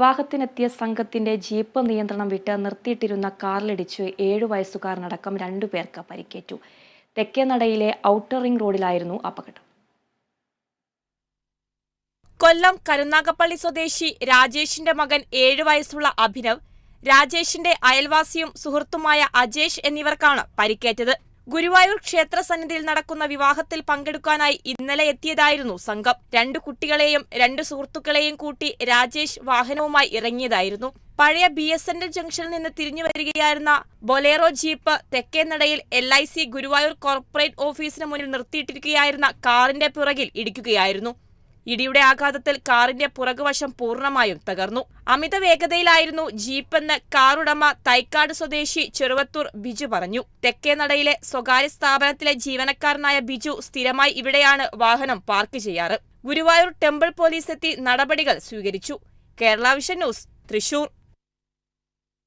വിവാഹത്തിനെത്തിയ സംഘത്തിന്റെ ജീപ്പ് നിയന്ത്രണം വിട്ട് നിർത്തിയിട്ടിരുന്ന കാറിലിടിച്ച് ഏഴു വയസ്സുകാരനടക്കം രണ്ടുപേർക്ക് പരിക്കേറ്റു. തെക്കേനടയിലെ ഔട്ടർ റിംഗ് റോഡിലായിരുന്നു അപകടം. കൊല്ലം കരുനാഗപ്പള്ളി സ്വദേശി രാജേഷിന്റെ മകൻ ഏഴു വയസ്സുള്ള അഭിനവ് രാജേഷിന്റെ അയൽവാസിയും സുഹൃത്തുമായ അജേഷ് എന്നിവർക്കാണ് പരിക്കേറ്റത്. ഗുരുവായൂർ ക്ഷേത്ര സന്നിധിയിൽ നടക്കുന്ന വിവാഹത്തിൽ പങ്കെടുക്കാനായി ഇന്നലെ എത്തിയതായിരുന്നു സംഘം. രണ്ടു കുട്ടികളെയും രണ്ട് സുഹൃത്തുക്കളെയും കൂട്ടി രാജേഷ് വാഹനവുമായി ഇറങ്ങിയതായിരുന്നു. പഴയ ബി എസ് എൻ എൽ ജംഗ്ഷനിൽ നിന്ന് തിരിഞ്ഞു വരികയായിരുന്ന Bolero jeep തെക്കേനടയിൽ L I C Guruvayur corporate ഓഫീസിന് മുന്നിൽ നിർത്തിയിട്ടിരിക്കുകയായിരുന്ന കാറിന്റെ പിറകിൽ ഇടിക്കുകയായിരുന്നു. ഇടിയുടെ ആഘാതത്തിൽ കാറിന്റെ പുറകുവശം പൂർണമായും തകർന്നു. അമിത വേഗതയിലായിരുന്നു ജീപ്പെന്ന് കാറുടമ തൈക്കാട് സ്വദേശി ചെറുവത്തൂർ ബിജു പറഞ്ഞു. തെക്കേനടയിലെ സ്വകാര്യ സ്ഥാപനത്തിലെ ജീവനക്കാരനായ ബിജു സ്ഥിരമായി ഇവിടെയാണ് വാഹനം പാർക്ക് ചെയ്യാറ്. ഗുരുവായൂർ ടെമ്പിൾ പോലീസ് എത്തി നടപടികൾ സ്വീകരിച്ചു. Kerala vision news Thrissur.